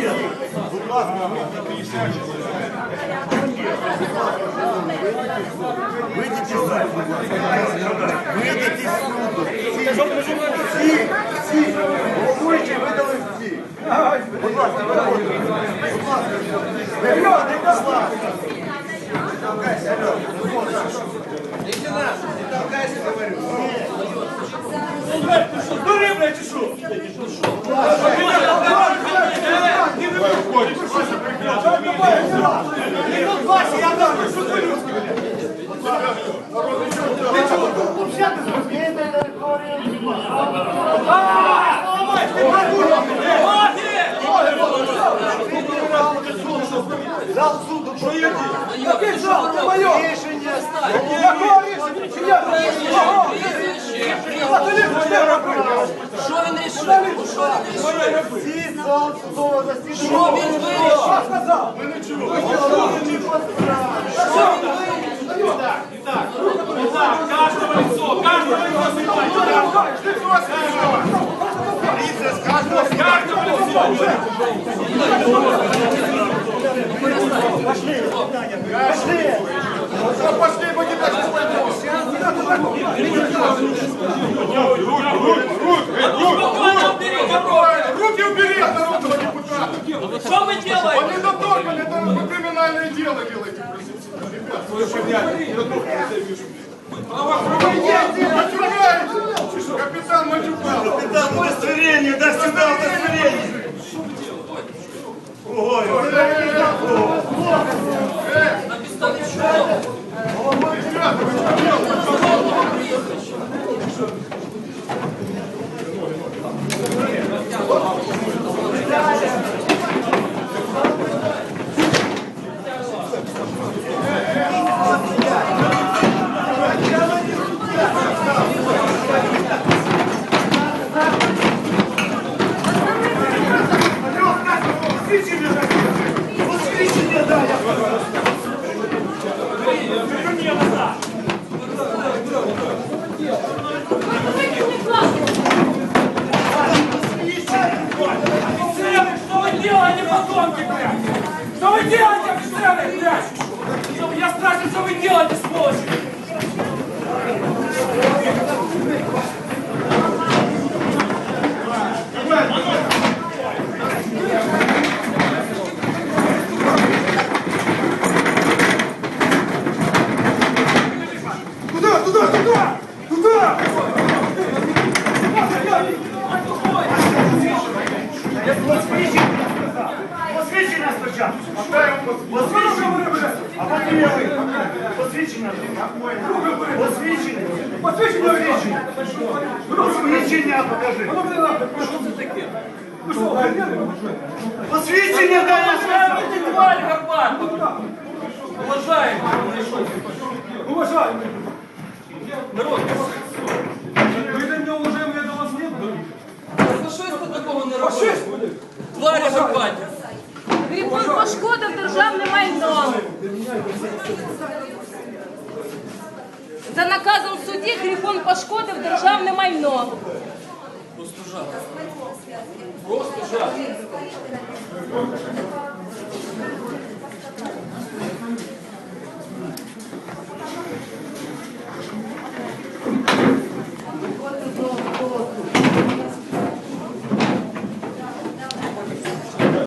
Будь ласка, Вийдіть із суду, будь ласка. Вийдіть ласка? Зал суду, що є? Який зал? Це моє! Рішення. Якого рішення? Чи я? Кого? Що він рішив? Що він рішив? Всі зал судового засідання. Що він вирішив? Що сказав? Каждого лицо, каждого лицо Полиция с каждого с каждого Пошли! Пошли! Пошли, мы не так Руки убери от народного депутата! Что вы делаете? Они доторкали, это вы криминальное дело делаете, простите. Ребят, слушай, я не доторкали, я вижу. Правоохранительные удостоверение, дай Посмотрите мне на Посмотрите мне, да, я Верни мне назад. Офицеры, что вы делаете, подонки, блядь? Что вы делаете, офицеры, блядь? Я спрашиваю, что вы делаете с молочью? Посвідчення спочатку. Посвідчення. А потім я ви. Посвідчення. Посвідчення. Посвідчення. Посвідчення покажи. Посвідчення дай. Ти тварь! Уважаємо! Уважаемый! Народ! За наказом судді Грифон пошкодив державне майно. Просто жах. Просто жах. Просто жах.